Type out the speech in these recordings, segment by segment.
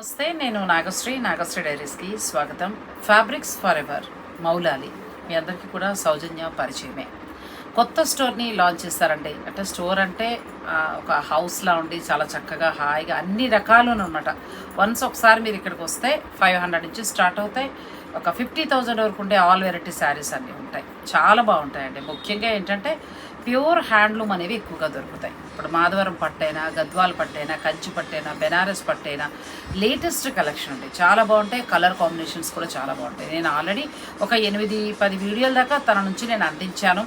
నమస్తే నేను నాగశ్రీ నాగశ్రీ డైరీస్కి స్వాగతం. Fabrics for ever Moulali. మీ అందరికీ కూడా సౌజన్య పరిచయమే. కొత్త స్టోర్ని లాంచ్ చేస్తారండి అంటే స్టోర్ అంటే ఒక హౌస్లా ఉండి చాలా చక్కగా హాయిగా అన్ని రకాలు అనమాట వన్స్ ఒకసారి మీరు ఇక్కడికి వస్తే ఫైవ్ హండ్రెడ్ నుంచి స్టార్ట్ అవుతాయి. ఒక ఫిఫ్టీ థౌజండ్ వరకు ఉండే ఆల్ వెరైటీ శారీస్ అన్నీ ఉంటాయి. చాలా బాగుంటాయండి. ముఖ్యంగా ఏంటంటే ప్యూర్ హ్యాండ్లూమ్ అనేవి ఎక్కువగా దొరుకుతాయి. ఇప్పుడు మాధవరం పట్టైనా గద్వాల్ పట్టైనా కంచి పట్టైనా బెనారస్ పట్టైనా లేటెస్ట్ కలెక్షన్ ఉంటాయి చాలా బాగుంటాయి. కలర్ కాంబినేషన్స్ కూడా చాలా బాగుంటాయి. నేను ఆల్రెడీ ఒక ఎనిమిది పది వీడియోల దాకా తన నుంచి నేను అందించాను.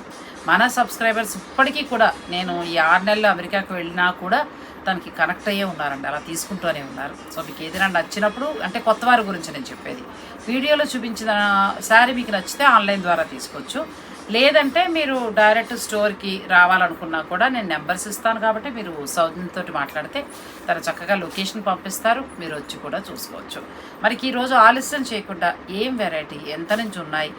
మన సబ్స్క్రైబర్స్ ఇప్పటికీ కూడా నేను ఈ ఆరు నెలలు అమెరికాకు వెళ్ళినా కూడా తనకి కనెక్ట్ అయ్యే ఉన్నారండి. అలా తీసుకుంటూనే ఉన్నారు. సో మీకు ఏదైనా నచ్చినప్పుడు అంటే కొత్త వారి గురించి నేను చెప్పేది. వీడియోలో చూపించిన శారీ మీకు నచ్చితే ఆన్లైన్ ద్వారా తీసుకోవచ్చు. లేదంటే మీరు డైరెక్ట్ స్టోర్కి రావాలనుకున్నా కూడా నేను నెంబర్స్ ఇస్తాను కాబట్టి మీరు సౌజన్ తోటి మాట్లాడితే తను చక్కగా లొకేషన్ పంపిస్తారు. మీరు వచ్చి కూడా చూసుకోవచ్చు. మనకి ఈరోజు ఆలస్యం చేయకుండా ఏం వెరైటీ ఎంత నుంచి ఉన్నాయి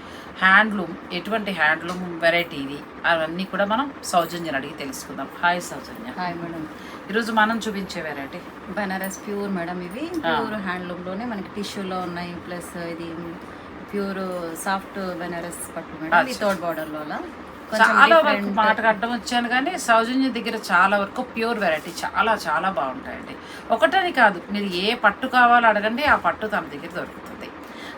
హ్యాండ్లూమ్ ఎటువంటి హ్యాండ్లూమ్ వెరైటీ ఇది అవన్నీ కూడా మనం సౌజన్యని అడిగి తెలుసుకుందాం. హాయ్ సౌజన్య. హాయ్ మేడం ఈరోజు మనం చూపించే వెరైటీ బనారస్ ప్యూర్ మేడం ఇవి. ప్యూర్ హ్యాండ్లూమ్లోనే మనకి టిష్యూలో ఉన్నాయి ప్లస్ ఇది ప్యూర్ సాఫ్ట్ బనారస్ పట్టు మేడం. అచ్చా. వితౌట్ బార్డర్లో అలా. కొంచెం చాలా వరకు మాటకు అడ్డం వచ్చాను కానీ సౌజన్య దగ్గర చాలా వరకు ప్యూర్ వెరైటీ చాలా చాలా బాగుంటాయండి. ఒకటని కాదు మీరు ఏ పట్టు కావాలో అడగండి ఆ పట్టు తన దగ్గర దొరుకుతుంది.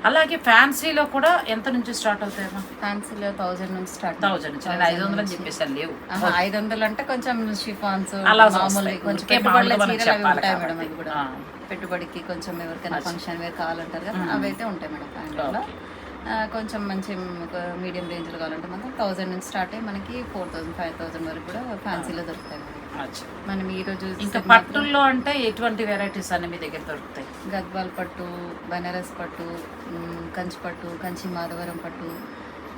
అలాగే ఫ్యాన్సీలో కూడా ఎంత నుంచి స్టార్ట్ అవుతాయమ్మా? ఫ్యాన్సీలో థౌజండ్ నుంచి స్టార్ట్. థౌజండ్ నుంచి. నేను ఐదు వందలు అని చెప్పేసాను లేవు. ఐదు వందలు అంటే కొంచెం షిఫాన్స్ అలా. కొంచెం. పెట్టుబడికి కొంచెం ఎవరికైనా ఫంక్షన్ వేర్ కావాలంటారు కదా అవి అయితే ఉంటాయి మేడం ఫ్యాన్లో కొంచెం మంచి మీడియం రేంజ్లో కావాలంటే మాత్రం థౌజండ్ నుంచి స్టార్ట్ అయ్యి మనకి ఫోర్ థౌసండ్ ఫైవ్ థౌసండ్ వరకు కూడా ఫ్యాన్సీలో దొరుకుతాయి. మనం ఈరోజు ఇంకా పట్టుల్లో అంటే ఎటువంటి వెరైటీస్ అన్ని మీ దగ్గర దొరుకుతాయి? గద్వాల్ పట్టు బనారస్ పట్టు కంచి పట్టు కంచి మాధవరం పట్టు.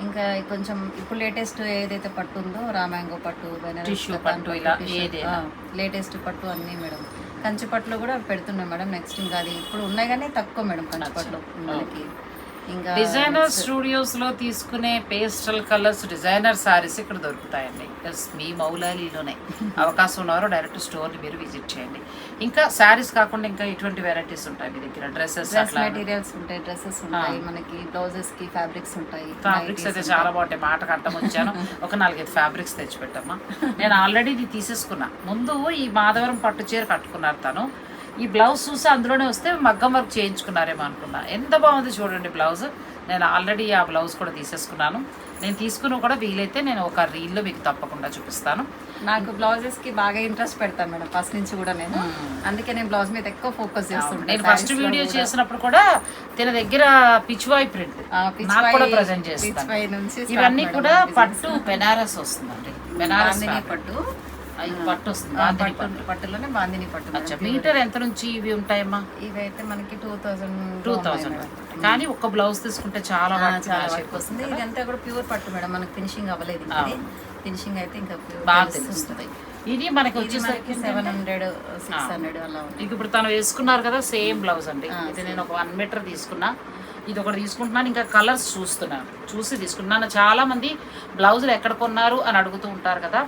ఇంకా కొంచెం ఇప్పుడు లేటెస్ట్ ఏదైతే పట్టు ఉందో రామాంగో పట్టు బనారస్ పట్టు లేటెస్ట్ పట్టు. అన్నీ మేడం. కంచి పట్టులో కూడా పెడుతున్నాం మేడం నెక్స్ట్ ఇంకా అది ఇప్పుడు ఉన్నాయి కానీ తక్కువ మేడం కంచి పట్టులో మనకి. ఇంకా డిజైనర్ స్టూడియోస్లో తీసుకునే పేస్టల్ కలర్స్ డిజైనర్ సారీస్ ఇక్కడ దొరుకుతాయండి. ఎస్ మీ మౌలాలీలోనే అవకాశం ఉన్నవారు డైరెక్ట్ స్టోర్ని మీరు విజిట్ చేయండి. ఇంకా శారీస్ కాకుండా ఇంకా ఎటువంటి వెరైటీస్ ఉంటాయి మీ దగ్గర. డ్రెస్సెస్ మెటీరియల్స్ ఉంటాయి డ్రెస్సెస్ ఉంటాయి మనకి బ్లౌజెస్కి ఫ్యాబ్రిక్స్ ఉంటాయి ఫ్యాబ్రిక్స్ అయితే చాలా బాగుంటాయి. మాట కట్టం వచ్చాను. ఒక నాలుగైదు ఫ్యాబ్రిక్స్ తెచ్చిపెట్టమ్మా. నేను ఆల్రెడీ ఇది తీసేసుకున్నా. ముందు ఈ మాధవరం పట్టు చీర కట్టుకున్నారు తను. ఈ బ్లౌజ్ చూసి అందులోనే వస్తే మగ్గం వర్క్ చేయించుకున్నారేమో అనుకున్నా. ఎంత బాగుంది చూడండి బ్లౌజ్. నేను ఆల్రెడీ ఆ బ్లౌజ్ కూడా తీసేసుకున్నాను. నేను తీసుకున్న కూడా వీలైతే నేను ఒక రీల్లో మీకు తప్పకుండా చూపిస్తాను. నాకు బ్లౌజెస్కి బాగా ఇంట్రెస్ట్ పెడతాను మేడం. ఫస్ట్ నుంచి కూడా నేను. అందుకే నేను బ్లౌజ్ మీద ఎక్కువ ఫోకస్ చేస్తుంటాను నేను ఫస్ట్ వీడియో చేసినప్పుడు కూడా తిన దగ్గర పిచ్వాయి ప్రింట్. కూడా ప్రజెంట్ చేస్తాను. ఇవన్నీ కూడా పట్టు బెనారస్ వస్తుందండి. బెనారస్ పట్టు. పట్టు వస్తుంది పట్టులోనే బాందిని పట్టు మీటర్ ఎంత నుంచి ఇవి ఉంటాయమ్మా? ఇవైతే మనకి టూ థౌజండ్ టూ థౌజండ్ కానీ ఒక్క బ్లౌజ్ తీసుకుంటే చాలా చాలా వర్క్ వస్తుంది. ఇదంతా కూడా ప్యూర్ పట్టు మేడం మనకి ఫినిషింగ్ అవ్వలేదు ఫినిషింగ్ అయితే ఇంకా బాగా తెలుస్తుంది. ఇది మనకి వచ్చేసరికి సెవెన్ హండ్రెడ్ సిక్స్ హండ్రెడ్ అలా ఇక ఇప్పుడు తను వేసుకున్నారు కదా సేమ్ బ్లౌజ్ అండి. ఇది నేను ఒక వన్ మీటర్ తీసుకున్నా. ఇది ఒకటి తీసుకుంటున్నాను ఇంకా కలర్స్ చూస్తున్నాను చూసి తీసుకున్నాను. చాలా మంది బ్లౌజులు ఎక్కడ కొన్నారు అని అడుగుతూ ఉంటారు కదా.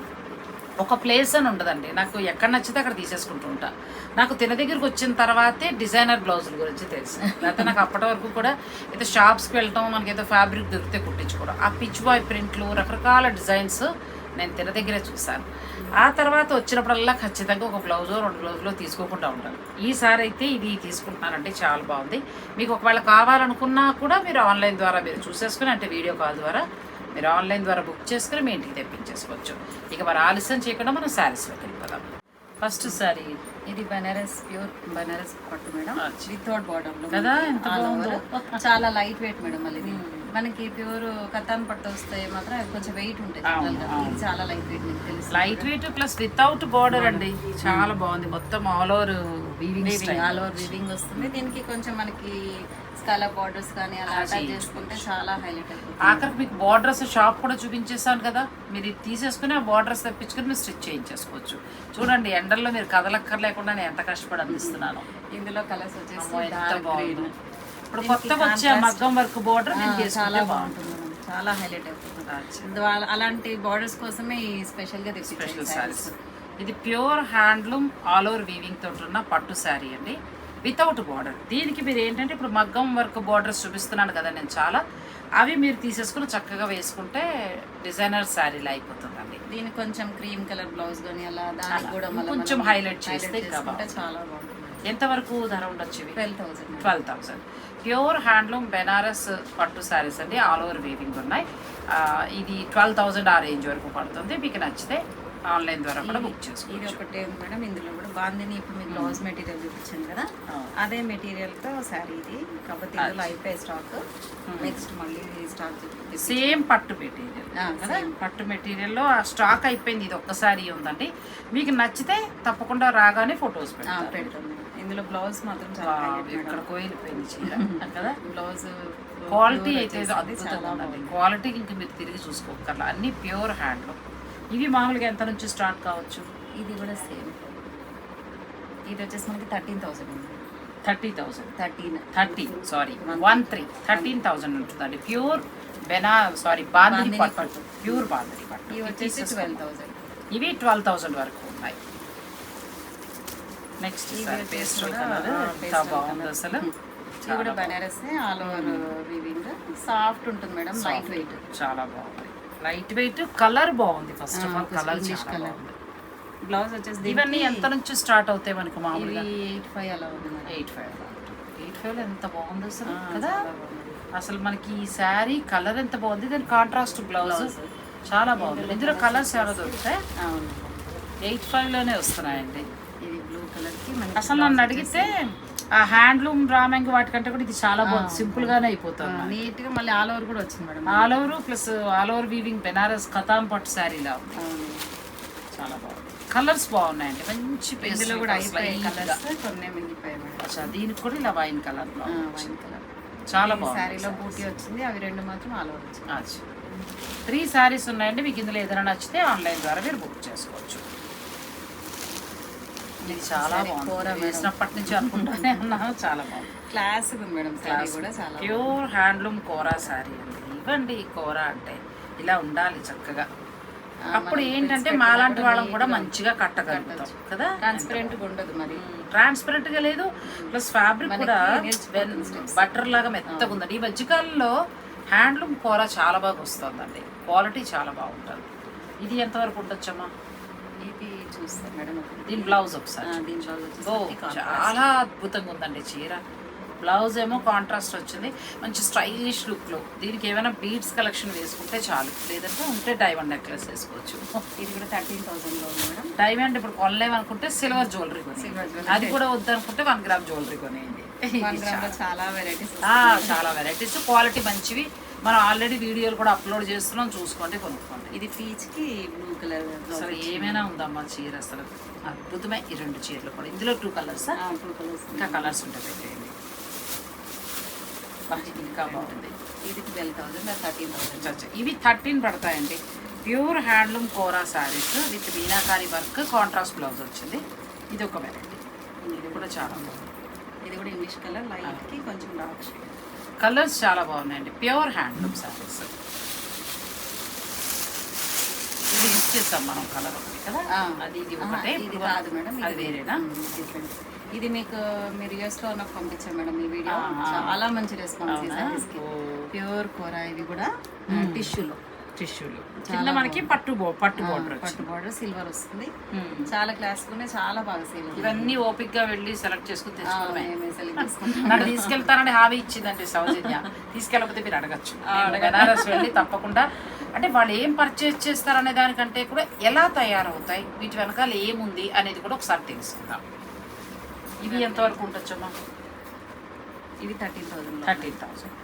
ఒక ప్లేస్ అని ఉండదండి. నాకు ఎక్కడ నచ్చితే అక్కడ తీసేసుకుంటూ ఉంటా. నాకు తిన దగ్గరికి వచ్చిన తర్వాతే డిజైనర్ బ్లౌజుల గురించి తెలుసు. లేకపోతే నాకు అప్పటి వరకు కూడా ఏదో షాప్స్కి వెళ్ళటం మనకి ఏదో ఫ్యాబ్రిక్ దొరికితే కుట్టించుకోవడం. ఆ పిచ్ బాయ్ ప్రింట్లు రకరకాల డిజైన్స్ నేను తిన దగ్గరే చూశాను. ఆ తర్వాత వచ్చినప్పుడల్లా ఖచ్చితంగా ఒక బ్లౌజో రెండు బ్లౌజులో తీసుకోకుండా ఉంటాను. ఈసారి అయితే ఇది తీసుకుంటున్నానంటే చాలా బాగుంది. మీకు ఒకవేళ కావాలనుకున్నా కూడా మీరు ఆన్లైన్ ద్వారా మీరు చూసేసుకుని అంటే వీడియో కాల్ ద్వారా మీరు ఆన్లైన్ ద్వారా బుక్ చేసుకుని మీ ఇంటికి తెప్పించేసుకోవచ్చు. ఇక మరి ఆలస్యం చేయకుండా మనం శారీస్లోకి వెళ్ళిపోదాం ఫస్ట్ శారీ ఇది బనారస్ ప్యూర్ బనారస్ పట్టు మేడం. వితౌట్ బార్డర్లో కదా. చాలా లైట్ వెయిట్ మేడం మళ్ళీ ఇది. మనకి ప్యూర్ కతాన్ పట్టు వస్తే మాత్రం కొంచెం వెయిట్ ఉంటుంది చాలా లైట్ వెయిట్ మీకు తెలుసు light weight plus without border అండి. చాలా బాగుంది. మొత్తం all over weaving all over weaving వస్తుంది. దీనికి కొంచెం మనకి స్కాలా బార్డర్స్ కానీ అలా అటాచ్ చేసుకుంటే చాలా హైలైట్ అయిపోతుంది. ఆఖరికి మీకు బార్డర్స్ షాప్ కూడా చూపించేసాను కదా. మీరు ఇది తీసేసుకుని ఆ బార్డర్స్ తెప్పించుకుని మీరు స్టిచ్ చేయించేసుకోవచ్చు. చూడండి ఎండల్లో మీరు కదలక్కర్ లేకుండా నేను ఎంత కష్టపడి అందిస్తున్నాను. ఇందులో కలర్స్ వచ్చేసి. ఇప్పుడు కొత్తగా వచ్చే మగ్గం వర్క్ బార్డర్ నేను చాలా బాగుంటుంది. చాలా హైలైట్ అయిపోతుంది. అలాంటి బార్డర్స్ కోసమే ఈ స్పెషల్గా స్పెషల్ శారీస్ ఇది pure handloom all over weaving తోటి ఉన్న పట్టు శారీ అండి. వితౌట్ బార్డర్ దీనికి మీరు ఏంటంటే ఇప్పుడు మగ్గం వర్క్ బార్డర్స్ చూపిస్తున్నాను కదా నేను చాలా. అవి మీరు తీసేసుకుని చక్కగా వేసుకుంటే డిజైనర్ శారీలా అయిపోతుందండి. దీనికి కొంచెం క్రీమ్ కలర్ బ్లౌజ్ కానీ అలా దానికి. కూడా కొంచెం highlight చేస్తే. చాలా బాగుంటుంది. ఎంతవరకు ధర ఉండొచ్చు twelve thousand. Twelve thousand. Pure handloom Banaras పట్టు శారీస్ అండి. ఆల్ ఓవర్ వీవింగ్ ఉన్నాయి. ఇది ట్వెల్వ్ థౌసండ్ ఆ రేంజ్ వరకు పడుతుంది. మీకు నచ్చితే ఆన్లైన్ ద్వారా కూడా బుక్ ఇది చేసుకోవచ్చు. ఒకటే మేడం. ఇందులో కూడా బాందిని ఇప్పుడు మీకు బ్లౌజ్ మెటీరియల్ చూపించాను కదా. అదే మెటీరియల్తో శారీ ఇది. కాకపోతే ఇందులో అయిపోయి స్టాక్. నెక్స్ట్ మళ్ళీ స్టాక్ సేమ్ పట్టు మెటీరియల్ కదా. పట్టు మెటీరియల్లో ఆ స్టాక్ అయిపోయింది. ఇది ఒక్కసారి ఉందండి. మీకు నచ్చితే తప్పకుండా రాగానే ఫొటోస్ పెడతాం ఇందులో బ్లౌజ్ మాత్రం చాలా ఇక్కడ కోయిలిపోయింది చీర కదా? బ్లౌజ్ క్వాలిటీ అయితే అద్భుతంగా ఉందండి. క్వాలిటీకి ఇంక మీరు తిరిగి చూసుకోకర్లా అన్ని ప్యూర్ హ్యాండ్లో. ఇవి మామూలుగా ఎంత నుంచి స్టార్ట్ కావచ్చు? ఇది కూడా సేమ్. ఇది వచ్చేసి మనకి థర్టీన్ థౌసండ్ ఉంది. Thirty thousand. Thirteen. Thirty sorry one three. Thirteen thousand ఉంటుందండి. ప్యూర్ బెనా సారీ బాందిని పట్టు. ప్యూర్ బాందిని పట్టు. ఇవి వచ్చేసి ట్వెల్వ్ థౌసండ్. ఇవి ట్వెల్వ్ థౌసండ్ వరకు ఉన్నాయి. నెక్స్ట్ pastel బాగుంది. అసలు. ఇది కూడా Banaras all over weaving. Soft ఉంటుంది మేడం లైట్ వెయిట్. చాలా బాగుంది. లైట్ వెయిట్ కలర్ బాగుంది ఫస్ట్ ఆఫ్ ఆల్ కలర్. బాగుంది. బ్లౌజ్ వచ్చేసి ఇవన్నీ ఎంత నుంచి స్టార్ట్ అవుతాయి మనకు మామూలుగా? ఎయిట్ ఫైవ్ అలా ఉంది ఎయిట్ ఫైవ్ ఎయిట్ ఫైవ్ ఎంత బాగుంది అసలు? కదా. అసలు మనకి ఈ శారీ కలర్ ఎంత బాగుంది దాని కాంట్రాస్ట్ బ్లౌజ్. చాలా బాగుంది. ఇందులో కలర్స్ ఏమైనా దొరుకుతాయి? అవును. ఎయిట్ ఫైవ్లోనే వస్తున్నాయండి. ఇది బ్లూ కలర్కి మనకి అసలు నన్ను అడిగితే ఆ హ్యాండ్లూమ్ డ్రామింగ్ వాటికంటే కూడా ఇది చాలా బాగుంది. సింపుల్ గానే అయిపోతుంది నీట్గా మళ్ళీ ఆల్ ఓవర్ కూడా వచ్చింది madam. All over plus all over weaving Banaras కథాం పట్టు శారీలా ఉంది. అవును. చాలా బాగుంది. కలర్స్ బాగున్నాయండి. మంచి ఇందులో పేస్టల్ కూడా అయిపోయాయి. కలర్స్ కొన్ని మిగిలిపోయాయి మేడం. దీనికి కూడా ఇలా వైన్ కలర్లో వైన్ కలర్. చాలా బాగుంది శారీలో బూటీ వచ్చింది అవి రెండు మాత్రం ఆల్ ఓవర్ వచ్చింది. త్రీ శారీస్ ఉన్నాయండి. మీకు ఇందులో ఏదైనా నచ్చితే ఆన్లైన్ ద్వారా మీరు బుక్ చేసుకోవచ్చు. చాలా బాగుంది. వేసినప్పటి నుంచి అనుకుంటానే ఉన్నాను చాలా బాగుంది. క్లాస్ ఉంది మేడం కూడా చాలా ప్యూర్ హ్యాండ్లూమ్ కోరా శారీ అండి. ఇవ్వండి కోరా అంటే ఇలా ఉండాలి చక్కగా. అప్పుడు ఏంటంటే మాలాంటి వాళ్ళం కూడా మంచిగా కట్టగలుగుతాం కదా? ట్రాన్స్పరెంట్గా ఉండదు మరి. ట్రాన్స్పరెంట్గా లేదు. ప్లస్ ఫ్యాబ్రిక్ కూడా. బటర్ లాగా మెత్తగా ఉందండి. ఈ మధ్యకాలంలో హ్యాండ్లూమ్ కూర చాలా బాగా వస్తుందండి. క్వాలిటీ చాలా బాగుంటుంది. ఇది ఎంతవరకు ఉండొచ్చమ్మా చూస్తాం మేడం. దీని బ్లౌజ్ ఒకసారి దీని బ్లౌజ్. చాలా అద్భుతంగా ఉందండి చీర. బ్లౌజ్ ఏమో కాంట్రాస్ట్ వచ్చింది. మంచి స్టైలిష్ లుక్లో దీనికి ఏమైనా బీడ్స్ కలెక్షన్ వేసుకుంటే చాలు. లేదంటే ఉంటే డైమండ్ నెక్లెస్ వేసుకోవచ్చు. ఇది కూడా థర్టీన్ థౌసండ్లో ఉంది మేడం. డైమండ్ ఇప్పుడు కొనలేమనుకుంటే సిల్వర్ జ్యువెలరీ కొని. అది కూడా వద్దనుకుంటే వన్ గ్రామ్ జ్యువెలరీ కొనేయండి. వన్ గ్రామ్లో చాలా వెరైటీస్ చాలా వెరైటీస్ క్వాలిటీ మంచివి. మనం ఆల్రెడీ వీడియోలు కూడా అప్లోడ్ చేస్తున్నాం చూసుకోండి కొనుక్కోండి. ఇది పీచ్కి బ్లూ కలర్ అసలు ఏమైనా ఉందమ్మా చీర అసలు? అద్భుతమే ఈ రెండు చీరలు కూడా. ఇందులో టూ కలర్స్ టూ కలర్స్ ఇంకా కలర్స్ ఉంటాయి పెట్టేయండి. ఇంకా బాగుంది ఇది ట్వెల్వ్ థౌసండ్ థర్టీన్ థౌసండ్. ఇవి థర్టీన్ పడతాయండి. Pure handloom kora saris with meenakari work contrast blouse వచ్చింది. ఇది ఒక వెరైటీ ఇది కూడా చాలా బాగుంది. ఇది కూడా ఇంగ్లీష్ కలర్ లైట్కి కొంచెం డార్క్ షేడ్ కలర్స్ చాలా బాగున్నాయండి. ప్యూర్ హ్యాండ్లూమ్ శారీస్ ఇది యూజ్ చేస్తాం మనం కలర్ ఒకటి కదా? అది ఇది ఒకటే. ఇది కాదు మేడం అది వేరేనా? డిఫరెంట్ ఇది మీకు మీరు యూఎస్లో నాకు పంపించాను మేడం ఈ వీడియో. చాలా మంచి రెస్పాన్స్. ప్యూర్ కూర ఇది కూడా. టిష్యూలో టిష్యూలు కింద మనకి పట్టు బో పట్టు బోర్డర్ పట్టు బార్డర్ సిల్వర్ వస్తుంది. వచ్చింది చాలా క్లాస్ ఉన్నాయి చాలా బాగా సేల్ ఇవన్నీ ఓపిక్గా వెళ్ళి సెలెక్ట్ చేసుకుని తెచ్చుకోవడమే. తీసుకెళ్తానని హామీ ఇచ్చిందండి సౌజన్య. తీసుకెళ్ళకపోతే మీరు అడగచ్చు. బెనారస్ వెళ్ళి తప్పకుండా. అంటే వాళ్ళు ఏం పర్చేస్ చేస్తారనే దానికంటే కూడా ఎలా తయారవుతాయి? వీటి వెనకాల ఏముంది అనేది కూడా ఒకసారి తెలుసుకుందాం. ఇవి ఎంతవరకు ఉండొచ్చమ్మా ఇవి thirteen thousand thirteen thousand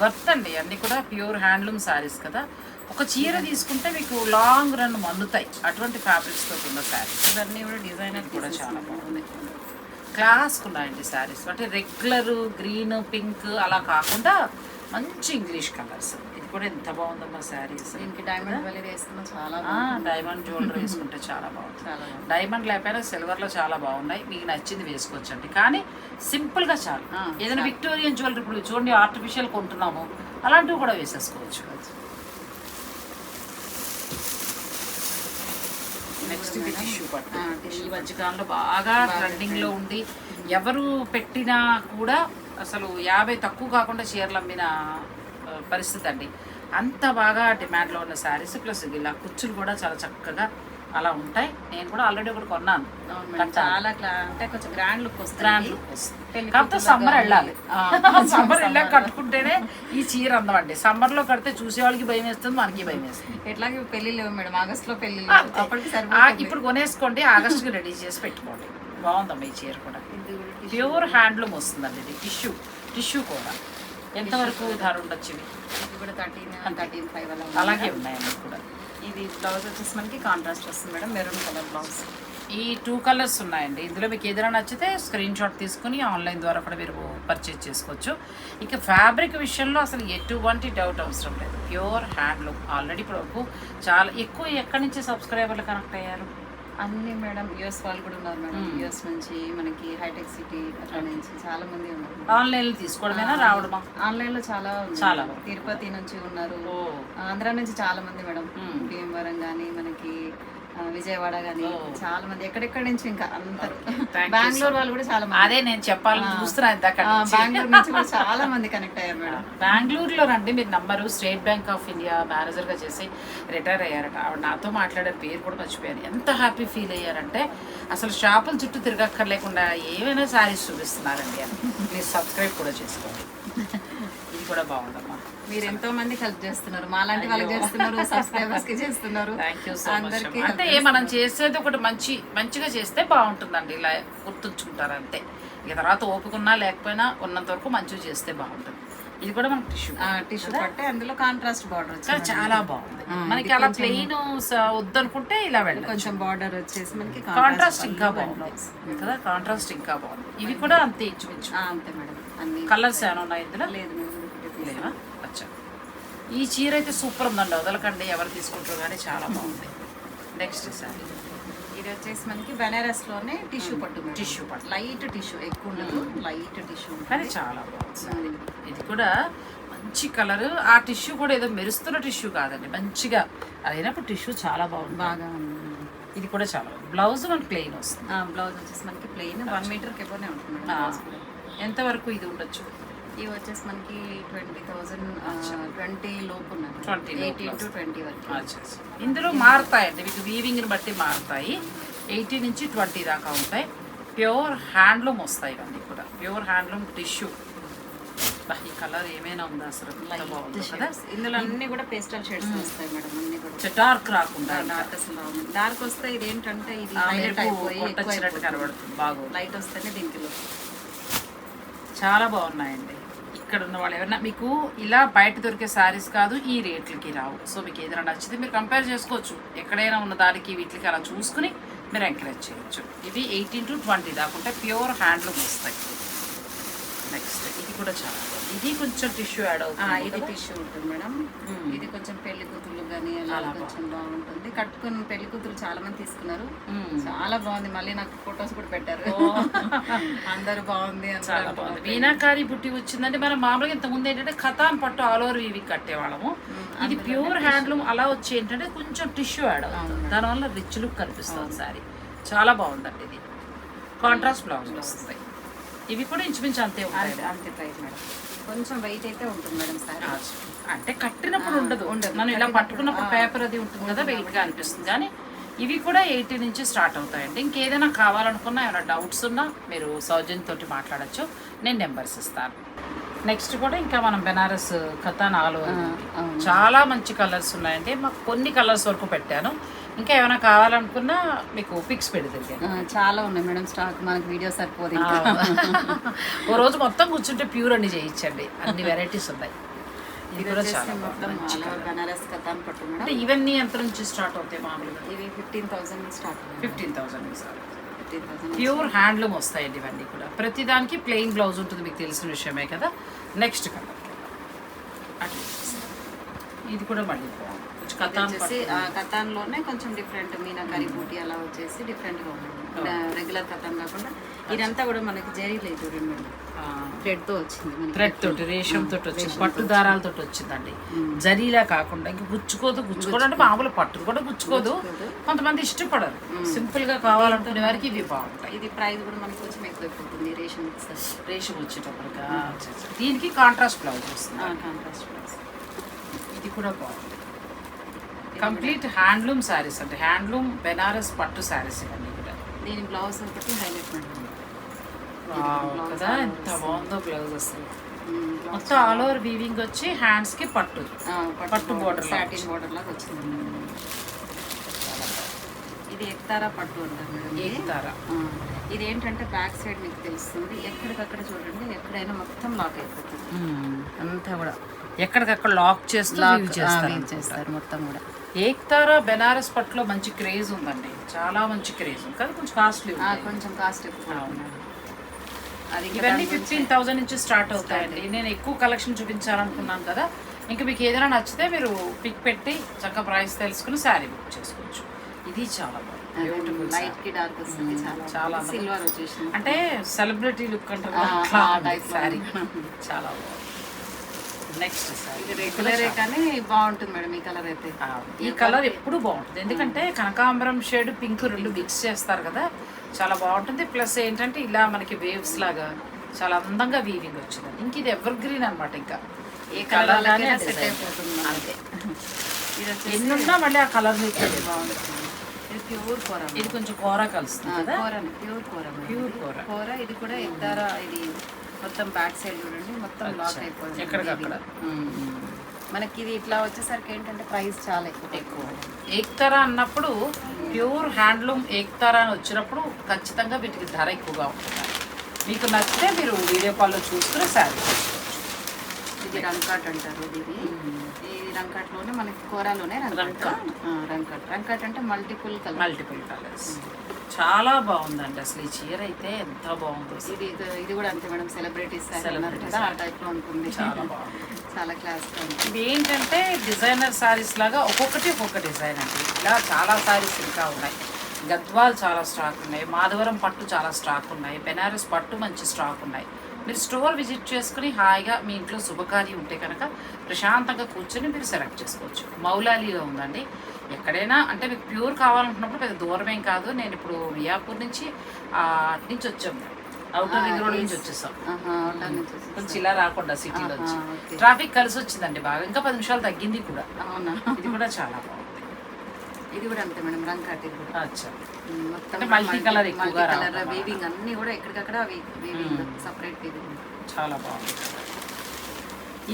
worth అండి. అన్నీ కూడా ప్యూర్ హ్యాండ్లూమ్ శారీస్ కదా. ఒక చీర తీసుకుంటే మీకు లాంగ్ రన్ మన్నుతాయి. అటువంటి ఫ్యాబ్రిక్స్ తోటి ఉన్న శారీస్. ఇవన్నీ కూడా డిజైనర్ కూడా చాలా బాగుంది. క్లాస్ ఉన్నాయండి శారీస్. అంటే రెగ్యులర్ గ్రీన్ పింక్ అలా కాకుండా మంచి ఇంగ్లీష్ కలర్స్. ఇది కూడా ఎంత బాగుందమ్మా శారీస్. దీనికి డైమండ్ చాలా. డైమండ్ జ్యువెలరీ వేసుకుంటే చాలా బాగుంది. డైమండ్ లేకపోయినా సిల్వర్లో చాలా బాగున్నాయి. మీకు నచ్చింది వేసుకోవచ్చండి. కానీ సింపుల్గా చాలు. ఏదైనా విక్టోరియన్ జ్యువెలరీ ఇప్పుడు చూడండి ఆర్టిఫిషియల్ కొంటున్నాము. అలాంటివి కూడా వేసేసుకోవచ్చు. నెక్స్ట్ ఇది టిష్యూ పట్టు. ఈ మధ్యకాలంలో బాగా ట్రెండింగ్లో ఉండి ఎవరు పెట్టినా కూడా అసలు యాభై తక్కువ కాకుండా చీరలు అమ్మిన పరిస్థితి అండి. అంత బాగా డిమాండ్లో ఉన్న శారీస్ ప్లస్ ఇలా కుర్చీలు కూడా చాలా చక్కగా అలా ఉంటాయి. నేను కూడా ఆల్రెడీ ఒకటి కొన్నాను. చాలా అంటే కొంచెం గ్రాండ్ లుక్ గ్రాండ్ వస్తుంది లుక్ వస్తుంది. కాకపోతే సమ్మర్ వెళ్ళాలి. సమ్మర్ వెళ్ళాక కట్టుకుంటేనే ఈ చీర అందం అండి సమ్మర్లో కడితే చూసే వాళ్ళకి భయం వేస్తుంది మనకి భయం వేస్తుంది. ఎట్లాగే పెళ్ళి లేవు మేడం. ఆగస్ట్లో పెళ్ళి. అప్పటికి ఇప్పుడు కొనేసుకోండి ఆగస్ట్కి రెడీ చేసి పెట్టుకోండి. బాగుందమ్మా ఈ చీర కూడా. ప్యూర్ హ్యాండ్లూమ్ వస్తుందండి ఇది టిష్యూ టిష్యూ కూడా. ఎంతవరకు ధర ఉండొచ్చు ఇవి. థర్టీన్ థర్టీన్ ఫైవ్ అలా. అలాగే ఉన్నాయండి కూడా. ఇది బ్లౌజ్ వచ్చేసి మనకి కాంట్రాస్ట్ వస్తుంది మేడం మెరూన్ కలర్ బ్లౌజ్ ఈ టూ కలర్స్ ఉన్నాయండి. ఇందులో మీకు ఏదైనా నచ్చితే స్క్రీన్ షాట్ తీసుకుని ఆన్లైన్ ద్వారా కూడా మీరు పర్చేజ్ చేసుకోవచ్చు. ఇక ఫ్యాబ్రిక్ విషయంలో అసలు ఎటువంటి డౌట్ అవసరం లేదు. ప్యూర్ హ్యాండ్లూమ్ ఆల్రెడీ ఇప్పుడు చాలా ఎక్కువ ఎక్కడి నుంచి సబ్స్క్రైబర్లు కనెక్ట్ అయ్యారు? అన్ని మేడం యుఎస్ వాళ్ళు కూడా ఉన్నారు మేడం. యుఎస్ నుంచి మనకి హైటెక్ సిటీ అట్లా నుంచి చాలా మంది ఉన్నారు. ఆన్లైన్లో తీసుకోవడమేనా? రావడమా? ఆన్లైన్లో చాలా చాలా. తిరుపతి నుంచి ఉన్నారు. ఆంధ్ర నుంచి చాలా మంది మేడం. భీమవరం కానీ మనకి విజయవాడ కానీ చాలా మంది ఎక్కడెక్కడి నుంచి ఇంకా అందరు బెంగళూరు వాళ్ళు కూడా చాలా మంది. అదే నేను చెప్పాలని చూస్తున్నా ఇందాక ఆ, బెంగళూరు నుంచి కూడా చాలా మంది కనెక్ట్ అయ్యారు మేడం. బెంగళూరులో రండి మీరు number state bank of India మేనేజర్గా చేసి రిటైర్ అయ్యారట. ఆవిడ నాతో మాట్లాడారు పేరు కూడా మర్చిపోయాను. ఎంత హ్యాపీ ఫీల్ అయ్యారంటే అసలు షాపుల చుట్టూ తిరగక్కర్లేకుండా ఏమైనా శారీస్ చూపిస్తున్నారండి అని. ప్లీజ్ సబ్స్క్రైబ్ కూడా చేసుకోండి. ఇది కూడా బాగుందమ్మా. మీరు ఎంతో మంది హెల్ప్ చేస్తున్నారు. మాలాంటి వాళ్ళకి చేస్తున్నారు సబ్స్క్రైబర్స్కి చేస్తున్నారు. థ్యాంక్ యూ సో మచ్ అందరికీ అంటే మనం చేసేది ఒకటి మంచి మంచిగా చేస్తే బాగుంటుందండి. ఇలా గుర్తుంచుకుంటారు అంతే ఇక తర్వాత ఓపికన్నా లేకపోయినా ఉన్నంత వరకు మంచిగా చేస్తే బాగుంటుంది. ఇది కూడా మనకి టిష్యూ టిష్యూ పట్టే. అందులో కాంట్రాస్ట్ బార్డర్ వచ్చింది చాలా బాగుంది. మనకి అలా ప్లెయిన్ వద్దనుకుంటే ఇలా వెళ్ళాలి కొంచెం బార్డర్ వచ్చేసి మనకి కాంట్రాస్ట్ ఇంకా బాగుంది. Blouse. కదా? కాంట్రాస్ట్ ఇంకా బాగుంది. ఇవి కూడా అంతే ఇంచుమించు. ఆ, అంతే మేడం. అన్ని కలర్స్ ఏమైనా ఉన్నాయి ఇందులో? లేదు. లేవా? అచ్చా. ఈ చీర అయితే సూపర్ ఉందండి. వదలకండి. ఎవరు తీసుకుంటారు కానీ చాలా బాగుంది. Next sari. ఇది వచ్చేసి మనకి బెనారస్లోనే టిష్యూ పట్టు టిష్యూ పట్టు. Light tissue. ఎక్కువ ఉండదు. లైట్ టిష్యూ కానీ చాలా బాగుంది. సారీ ఇది కూడా మంచి కలర్. ఆ టిష్యూ కూడా ఏదో మెరుస్తున్న టిష్యూ కాదండి. మంచిగా అయినప్పుడు టిష్యూ చాలా బాగుంది. బాగా ఉంది. ఇది కూడా చాలా బాగుంది. బ్లౌజ్ మనకి ప్లెయిన్ వస్తుంది. ఆ, బ్లౌజ్ వచ్చేసి మనకి ప్లెయిన్. వన్ మీటర్ కెపోనే ఉంటుంది కూడా. ఎంతవరకు ఇది ఉండొచ్చు? ఇవి వచ్చేసి మనకి ట్వంటీ థౌసండ్ ట్వంటీ లోపు ఉన్నాయి 20 లోపు ఎయిటీన్ టు ట్వంటీ వరకు. ఇందులో మారుతాయండి మీకు వీవింగ్ని బట్టి మారుతాయి. ఎయిటీ నుంచి ట్వంటీ దాకా ఉంటాయి. ప్యూర్ హ్యాండ్లూమ్ వస్తాయి ఇవన్నీ కూడా. Pure handloom tissue. ఈ కలర్ ఏమైనా ఉందా అసలు? ఇందులో అన్ని కూడా పేస్టల్ షేడ్స్ వస్తాయి మేడం. అన్ని కూడా. డార్క్ రాకుండా డార్క్ అసలు డార్క్ వస్తే ఇది ఏంటంటే ఇది మెరుపు అయిపోయి. కనబడుతుంది. బాగుంది. లైట్ వస్తేనే దీనికి. చాలా బాగున్నాయండి. ఇక్కడ ఉన్న వాళ్ళు ఎవరైనా మీకు ఇలా బయట దొరికే శారీస్ కాదు ఈ రేట్లకి రావు. సో మీకు ఏదైనా నచ్చితే మీరు కంపేర్ చేసుకోవచ్చు. ఎక్కడైనా ఉన్న దానికి వీటికి అలా చూసుకుని మీరు ఎంకరేజ్ చేయొచ్చు. ఇవి ఎయిటీన్ టు ట్వంటీ దాకుంటే ప్యూర్ హ్యాండ్లూమ్ వస్తాయి. నెక్స్ట్ ఇది కూడా చాలా ఇది కొంచెం టిష్యూ యాడ్ అవుతుంది ఇది? టిష్యూ ఉంటుంది మేడం. మ్మ్. ఇది కొంచెం పెళ్ళి కూతురు కానీ అలా కొంచెం బాగుంటుంది. కట్టుకుని పెళ్ళి కూతురు చాలా మంది తీసుకున్నారు. మ్మ్. చాలా బాగుంది. మళ్ళీ నాకు ఫొటోస్ కూడా పెట్టారు. అందరు బాగుంది చాలా బాగుంది. వీణాకారి బుట్టి వచ్చిందంటే మనం మామూలుగా ఇంత ముందు ఏంటంటే కథాన్ పట్టు ఆల్ ఓవర్ ఇవి కట్టేవాళ్ళము. ఇది ప్యూర్ హ్యాండ్లూమ్ అలా వచ్చి ఏంటంటే కొంచెం టిష్యూ యాడ్ అవుతుంది. దానివల్ల రిచ్ లుక్ కనిపిస్తుంది సారీ. చాలా బాగుందండి ఇది. కాంట్రాస్ట్ బ్లౌజ్ వస్తాయి ఇవి కూడా ఇంచుమించు అంతే ఉంటాయి. అంతే ప్రైస్ మేడం. కొంచెం వెయిట్ అయితే ఉంటుంది మేడం సారీ. అంటే కట్టినప్పుడు ఉండదు. ఉండదు. మనం ఇలా పట్టుకున్నప్పుడు పేపర్ అది ఉంటుంది కదా వెయిట్గా అనిపిస్తుంది. కానీ ఇవి కూడా ఎయిటీ నుంచి స్టార్ట్ అవుతాయండి. ఇంకేదైనా కావాలనుకున్నా ఏమైనా డౌట్స్ ఉన్నా మీరు సౌజన్ తోటి మాట్లాడొచ్చు. నేను నెంబర్స్ ఇస్తాను. నెక్స్ట్ కూడా ఇంకా మనం బెనారస్ ఓవర్ అవును. చాలా మంచి కలర్స్ ఉన్నాయండి. మాకు కొన్ని కలర్స్ వరకు పెట్టాను. ఇంకా ఏమైనా కావాలనుకున్నా మీకు పిక్స్ పెడితే ఆ, చాలా ఉన్నాయి మేడం. స్టాక్ మనకి వీడియో సరిపోదు ఓ రోజు మొత్తం కూర్చుంటే ప్యూర్ అన్ని చేయించండి. అన్ని వెరైటీస్ ఉన్నాయి. అంటే ఇవన్నీ ఎంత నుంచి స్టార్ట్ అవుతాయి మామూలుగా? ఇవి fifteen thousand start fifteen thousand pure handloom వస్తాయండి ఇవన్నీ కూడా. ప్రతిదానికి ప్లెయిన్ బ్లౌజ్ ఉంటుంది మీకు తెలిసిన విషయమే కదా. నెక్స్ట్ కలర్ అట్లా ఇది కూడా మళ్ళీ బాగుంది. వచ్చేసి ఆ కథాన్లోనే కొంచెం డిఫరెంట్ మీనాకరి బూటీ అలా వచ్చేసి డిఫరెంట్గా ఉంటుంది. రెగ్యులర్ కథాన్ కాకుండా ఇదంతా కూడా మనకి జరీ లేదు చూడండి థ్రెడ్తో వచ్చింది థ్రెడ్ తోటి రేషం తోటి వచ్చింది పట్టు దారాలతో వచ్చిందండి. జరీలా కాకుండా ఇంక గుచ్చుకోదు గుచ్చుకోదు అంటే మామూలు పట్టు కూడా గుచ్చుకోదు. కొంతమంది ఇష్టపడరు. సింపుల్గా కావాలనుకునే వారికి ఇవి బాగుంటాయి. ఇది ప్రైస్ కూడా మనకి కొంచెం ఎక్కువైపోతుంది రేషన్ మిక్స్ రేషం వచ్చేటప్పటికి దీనికి కాంట్రాస్ట్ బ్లౌజ్ వస్తుంది. కాంట్రాస్ట్ ప్రైస్ ఇది కూడా బాగుంది. కంప్లీట్ హ్యాండ్లూమ్ శారీస్ అంటే హ్యాండ్లూమ్ బెనారస్ పట్టు శారీస్ ఇవన్నీ కూడా. దీని బ్లౌజ్ ఒకటి హైలైట్ కదా? ఎంత బాగుందో బ్లౌజ్ అసలు. మొత్తం ఆల్ ఓవర్ వీవింగ్ వచ్చి హ్యాండ్స్కి పట్టు. పట్టు సాటిన్ బోర్డర్ లాగా వచ్చింది. ఇది ఎక్తారా పట్టు అంటారు మేడం ఆ, ఇది ఏంటంటే బ్యాక్ సైడ్ మీకు తెలుస్తుంది. ఎక్కడికక్కడ చూడండి ఎక్కడైనా మొత్తం లాక్ అయిపోతుంది. అంతా కూడా. ఎక్కడికక్కడ లాక్ చేస్తూ చేస్తారు మొత్తం కూడా. ఏక్తారా బెనారస్ పట్టులో మంచి క్రేజ్ ఉందండి. చాలా మంచి క్రేజ్ ఉంది. కదా కొంచెం కాస్ట్లీ కొంచెం కాస్ట్ ఎక్కువ అవును. అది ఇవన్నీ ఫిఫ్టీన్ థౌసండ్ నుంచి స్టార్ట్ అవుతాయండి. నేను ఎక్కువ కలెక్షన్ చూపించాలనుకున్నాను కదా. ఇంకా మీకు ఏదైనా నచ్చితే మీరు పిక్ పెట్టి చక్కగా ప్రైస్ తెలుసుకుని శారీ బుక్ చేసుకోవచ్చు. ఇది చాలా బాగుంది. బ్యూటిఫుల్ లైట్కి డార్క్ వస్తుంది చాలా చాలా సిల్వర్ వచ్చేసింది. అంటే సెలబ్రిటీ లుక్ అంటారు ఉంది. చాలా బాగుంది నెక్స్ట్ ఇది రెగ్యులరే కానీ బాగుంటుంది మేడం ఈ కలర్ అయితే. ఈ కలర్ ఎప్పుడు బాగుంటుంది. ఎందుకంటే కనకాంబరం షేడ్ పింక్ రెండు మిక్స్ చేస్తారు కదా. చాలా బాగుంటుంది. ప్లస్ ఏంటంటే ఇలా మనకి వేవ్స్ లాగా చాలా అందంగా వీవింగ్ వచ్చింది. ఇంక ఇది ఎవర్ గ్రీన్ అనమాట ఇంకా. ఏ కలర్ సెట్. అయిపోతుంది. అంతే. ఎన్నున్నా మళ్ళీ ఆ కలర్ బాగుంటుంది. ప్యూర్ కూర ఇది కొంచెం కూర కలుస్తుంది కూర ప్యూర్ కూర ప్యూర్ కూర. కూర ఇది కూడా ఎగ్దారా ఇది మొత్తం బ్యాక్ సైడ్ చూడండి మొత్తం లాక్ అయిపోయింది. ఎక్కడికక్కడ మనకి ఇది ఇట్లా వచ్చేసరికి ఏంటంటే ప్రైస్ చాలా ఎక్కువ. ఎక్కువ. ఏక్తారా అన్నప్పుడు ప్యూర్ హ్యాండ్లూమ్ ఏక్తారా అని వచ్చినప్పుడు ఖచ్చితంగా వీటికి ధర ఎక్కువగా ఉంటుంది. మీకు నచ్చితే మీరు వీడియో కాల్లో చూసుకుని శారీ ఇది రంకాట్ అంటారు ఇది ఈ రంకాట్లోనే మనకి కూరలోనే రంకాట్. రంకాట్. రంకాట్. అంటే మల్టిపుల్ కలర్. Multiple colours. చాలా బాగుందండి అసలు ఈ చీర అయితే ఎంత బాగుందో. ఇది ఇది కూడా అంతే మేడం సెలబ్రిటీస్ కదా ఆ టైప్లో ఉంటుంది. చాలా బాగుంది. చాలా క్లాస్గా ఉంటుంది ఇది ఏంటంటే డిజైనర్ శారీస్ లాగా ఒక్కొక్కటి ఒక్కొక్క డిజైన్ అండి. ఇలా చాలా శారీస్ ఇంకా ఉన్నాయి. గద్వాల్ చాలా స్టాక్ ఉన్నాయి. మాధవరం పట్టు చాలా స్టాక్ ఉన్నాయి. బెనారస్ పట్టు మంచి స్టాక్ ఉన్నాయి. మీరు స్టోర్ విజిట్ చేసుకుని హాయిగా మీ ఇంట్లో శుభకార్యం ఉంటే కనుక ప్రశాంతంగా కూర్చొని మీరు సెలెక్ట్ చేసుకోవచ్చు. మౌలాలీలో ఉందండి. ఎక్కడైనా అంటే మీకు ప్యూర్ కావాలనుకున్నప్పుడు పెద్ద దూరం ఏం కాదు. నేను ఇప్పుడు మియాపూర్ నుంచి అటు నుంచి వచ్చాం అవుటర్ రింగ్ రోడ్ నుంచి వచ్చేసాం. కొంచెం ఇలా రాకుండా సిటీలో వచ్చి. ట్రాఫిక్ కలిసి వచ్చిందండి బాగా. ఇంకా పది నిమిషాలు తగ్గింది కూడా. అవునా? ఇది కూడా చాలా బాగుంది. ఇది కూడా అంతే మేడం. రంకాట్ కూడా. అచ్చా. అంటే multi colour ఎక్కువగా కలర్ వీవింగ్ అన్ని కూడా ఎక్కడికక్కడ వీవింగ్ సపరేట్ వీవింగ్ చాలా బాగుంది.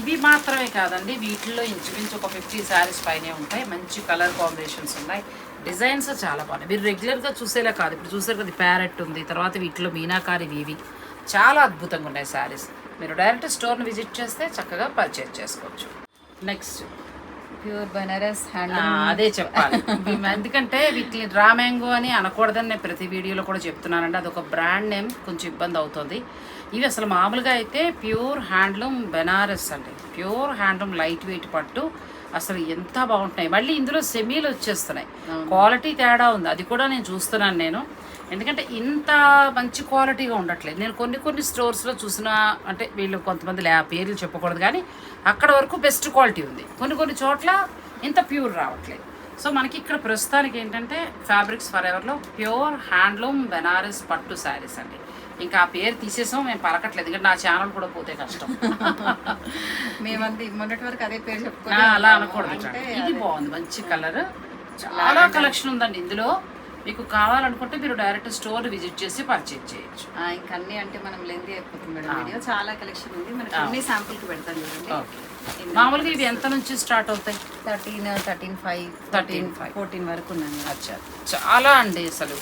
ఇవి మాత్రమే కాదండి వీటిల్లో ఇంచుమించు ఒక ఫిఫ్టీ శారీస్ పైనే ఉంటాయి. మంచి కలర్ కాంబినేషన్స్ ఉన్నాయి. డిజైన్స్ చాలా బాగున్నాయి. మీరు రెగ్యులర్గా చూసేలా కాదు. ఇప్పుడు చూసారు కదా ప్యారెట్ ఉంది తర్వాత వీటిలో మీనాకారి వీవి చాలా అద్భుతంగా ఉన్నాయి శారీస్ మీరు డైరెక్ట్ స్టోర్ని విజిట్ చేస్తే చక్కగా పర్చేజ్ చేసుకోవచ్చు. నెక్స్ట్ ప్యూర్ బనారస్ అదే చెప్పాలి. ఎందుకంటే వీటిని డ్రా మ్యాంగో అని అనకూడదని నేను ప్రతి వీడియోలో కూడా చెప్తున్నానండి. అదొక బ్రాండ్ నేమ్ కొంచెం ఇబ్బంది అవుతుంది. ఇవి అసలు మామూలుగా అయితే ప్యూర్ హ్యాండ్లూమ్ బెనారస్ అండి. ప్యూర్ హ్యాండ్లూమ్ లైట్ వెయిట్ పట్టు. అసలు ఎంత బాగుంటున్నాయి. మళ్ళీ ఇందులో సెమీలు వచ్చేస్తున్నాయి. క్వాలిటీ తేడా ఉంది. అది కూడా నేను చూస్తున్నాను నేను. ఎందుకంటే ఇంత మంచి క్వాలిటీగా ఉండట్లేదు. నేను కొన్ని కొన్ని స్టోర్స్లో చూసిన అంటే వీళ్ళు కొంతమంది లే పేర్లు చెప్పకూడదు కానీ అక్కడ వరకు బెస్ట్ క్వాలిటీ ఉంది. కొన్ని కొన్ని చోట్ల ఇంత ప్యూర్ రావట్లేదు. సో మనకి ఇక్కడ ప్రస్తుతానికి ఏంటంటే ఫ్యాబ్రిక్స్ ఫర్ ఎవర్లో ప్యూర్ హ్యాండ్లూమ్ బెనారస్ పట్టు శారీస్ అండి. ఇంకా ఆ పేరు తీసేసాం మేము పలకట్లేదు. ఎందుకంటే నా ఛానల్ కూడా పోతే కష్టం. మేమంది మొన్నటి వరకు అదే పేరు ఆ, చెప్పుకొని అలా అనకూడదు. ఇది బాగుంది. మంచి కలర్ చాలా కలెక్షన్ ఉందండి ఇందులో. మీకు కావాలనుకుంటే మీరు డైరెక్ట్ స్టోర్ విజిట్ చేసి పర్చేజ్ చేయొచ్చు. ఇంక అన్ని అంటే మనం లెంది అయిపోతుంది మేడం. వీడియో చాలా కలెక్షన్ ఉంది. మనకి అన్ని శాంపుల్కి పెడతాను చూడండి. మామూలుగా ఇవి ఎంత నుంచి స్టార్ట్ అవుతాయి? Thirteen thirteen five 13, thirteen fourteen వరకు ఉన్నాను అచ్చా. చాలా అండి అసలు.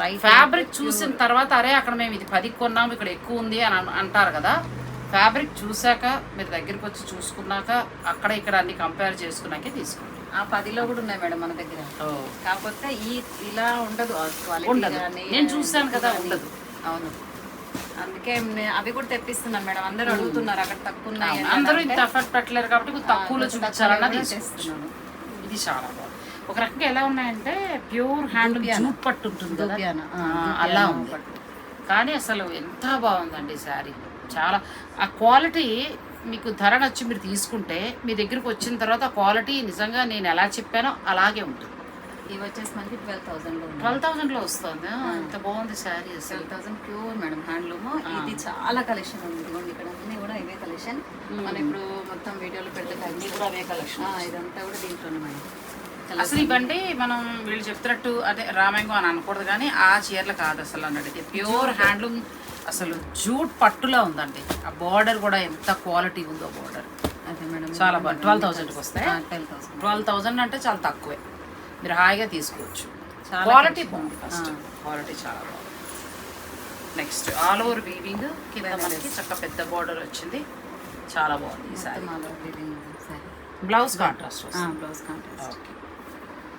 లైట్ ఫ్యాబ్రిక్ చూసిన తర్వాత అరే అక్కడ మేము ఇది పది కొన్నాము ఇక్కడ ఎక్కువ ఉంది అని అంటారు కదా. ఫ్యాబ్రిక్ చూశాక మీరు దగ్గరికి వచ్చి చూసుకున్నాక అక్కడ ఇక్కడ అన్ని కంపేర్ చేసుకున్నాకే తీసుకోండి. ఆ పదిలో కూడా ఉన్నాయి మేడం మన దగ్గర. కాకపోతే ఈ ఇలా ఉండదు. ఉండదు. నేను చూశాను కదా, ఉండదు. అవును. అందుకే అవి కూడా తెప్పిస్తున్నాను మేడం. అందరూ అడుగుతున్నారు అక్కడ తక్కువ ఉన్నాయి అందరూ ఇంత ఎఫర్ట్ పెట్టలేరు కాబట్టి తక్కువలో చూపించాలన్నా చేస్తున్నాను. ఇది చాలా బాగుంది. ఒక రకంగా ఎలా ఉన్నాయంటే ప్యూర్ హ్యాండ్. జూట్ పట్టు ఉంటుంది అలా ఉంది. కానీ అసలు ఎంత బాగుందండి శారీ. చాలా ఆ క్వాలిటీ మీకు ధర నచ్చి మీరు తీసుకుంటే మీ దగ్గరికి వచ్చిన తర్వాత ఆ క్వాలిటీ నిజంగా నేను ఎలా చెప్పానో అలాగే ఉంటుంది. ఇవి వచ్చేసి మనకి ట్వెల్వ్ థౌసండ్లో ట్వెల్వ్ థౌజండ్లో వస్తుంది. ఆ, ఎంత బాగుంది శారీ అసలు. Twelve thousand pure madam handloom ఇది చాలా కలెక్షన్ ఉంది. ఇక్కడ అన్ని కూడా ఇవే కలెక్షన్ మనం ఇప్పుడు మొత్తం వీడియోలో పెడితే ఇది కూడా అవే కలెక్షన్ ఇదంతా కూడా దీంట్లోనే మేడం అసలు ఇవండి మనం వీళ్ళు చెప్తున్నట్టు అంటే రామంగో అని అనకూడదు కానీ ఆ చీరలు కాదు అసలు అన్నట్టు. ప్యూర్ హ్యాండ్లూమ్ అసలు జూట్ పట్టులా ఉందండి. ఆ బార్డర్ కూడా ఎంత క్వాలిటీ ఉందో బార్డర్ అదే మేడం చాలా బాగుంది ట్వెల్వ్ థౌజండ్కి వస్తాయి? ట్వెల్వ్ థౌసండ్ అంటే చాలా తక్కువే. మీరు హాయిగా తీసుకోవచ్చు. చాలా క్వాలిటీ బాగుంది. ఫస్ట్. క్వాలిటీ చాలా బాగుంది. నెక్స్ట్ ఆల్ ఓవర్ వీవింగ్ కింద మనకి చక్క పెద్ద బార్డర్ వచ్చింది. చాలా బాగుంది ఈ sari blouse contrast blouse contrast okay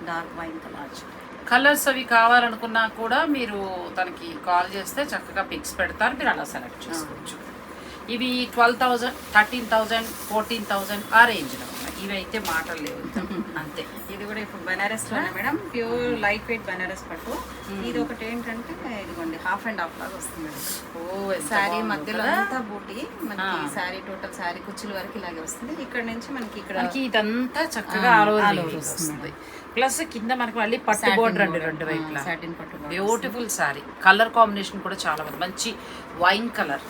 dark wine colour colours అవి కావాలనుకున్నా కూడా మీరు తనకి కాల్ చేస్తే చక్కగా పిక్స్ పెడతారు. మీరు అలా సెలెక్ట్ చేసుకోవచ్చు. ఇవి twelve thousand thirteen thousand fourteen thousand ఆ రేంజ్లో ఉన్నాయి. ఇవి అయితే మాటలు లేవు అంతే. ఇది కూడా ఇప్పుడు బనారస్లోనే madam. Pure light weight Banaras పట్టు. ఇది ఒకటి ఏంటంటే ఇదిగోండి హాఫ్ అండ్ హాఫ్ లాగా వస్తుంది మేడం. ఓ శారీ మధ్యలో అంతా బూటీ మనకి శారీ టోటల్ శారీ కుచ్చుల వరకు ఇలాగే వస్తుంది. ఇక్కడ నుంచి మనకి ఇక్కడ ఇదంతా చక్కగా ఓవర్ వస్తుంది. ప్లస్ కింద మనకి మళ్ళీ పట్టు బోర్డర్ అండి రెండు వైపులా. సాటిన్ పట్టు border. Beautiful sari colour combination కూడా చాలా బాగుంది. మంచి వైన్ కలర్.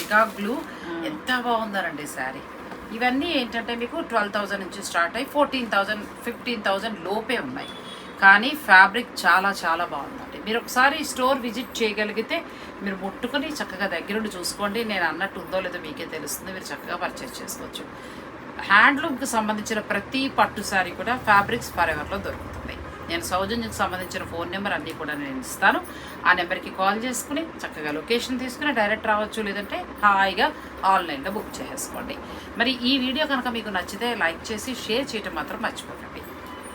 పికాక్ బ్లూ ఎంత బాగుందనండి శారీ ఇవన్నీ ఏంటంటే మీకు ట్వెల్వ్ థౌజండ్ నుంచి స్టార్ట్ అయ్యి ఫోర్టీన్ థౌజండ్ ఫిఫ్టీన్ థౌజండ్ లోపే ఉన్నాయి. కానీ ఫ్యాబ్రిక్ చాలా చాలా బాగుందండి. మీరు ఒకసారి స్టోర్ విజిట్ చేయగలిగితే మీరు ముట్టుకుని చక్కగా దగ్గరుండి చూసుకోండి. నేను అన్నట్టు ఉందో లేదో మీకే తెలుస్తుంది. మీరు చక్కగా పర్చేస్ చేసుకోవచ్చు. హ్యాండ్లూమ్కి సంబంధించిన ప్రతి పట్టు శారీ కూడా ఫ్యాబ్రిక్స్ ఫర్ ఎవర్లో దొరుకుతుంది. నేను సౌజన్యకు సంబంధించిన ఫోన్ నెంబర్ అన్నీ కూడా నేను ఇస్తాను. ఆ నెంబర్కి కాల్ చేసుకుని చక్కగా లొకేషన్ తీసుకుని డైరెక్ట్ రావచ్చు లేదంటే హాయిగా ఆన్లైన్లో బుక్ చేసుకోండి. మరి ఈ వీడియో కనుక మీకు నచ్చితే లైక్ చేసి షేర్ చేయటం మాత్రం మర్చిపోకండి.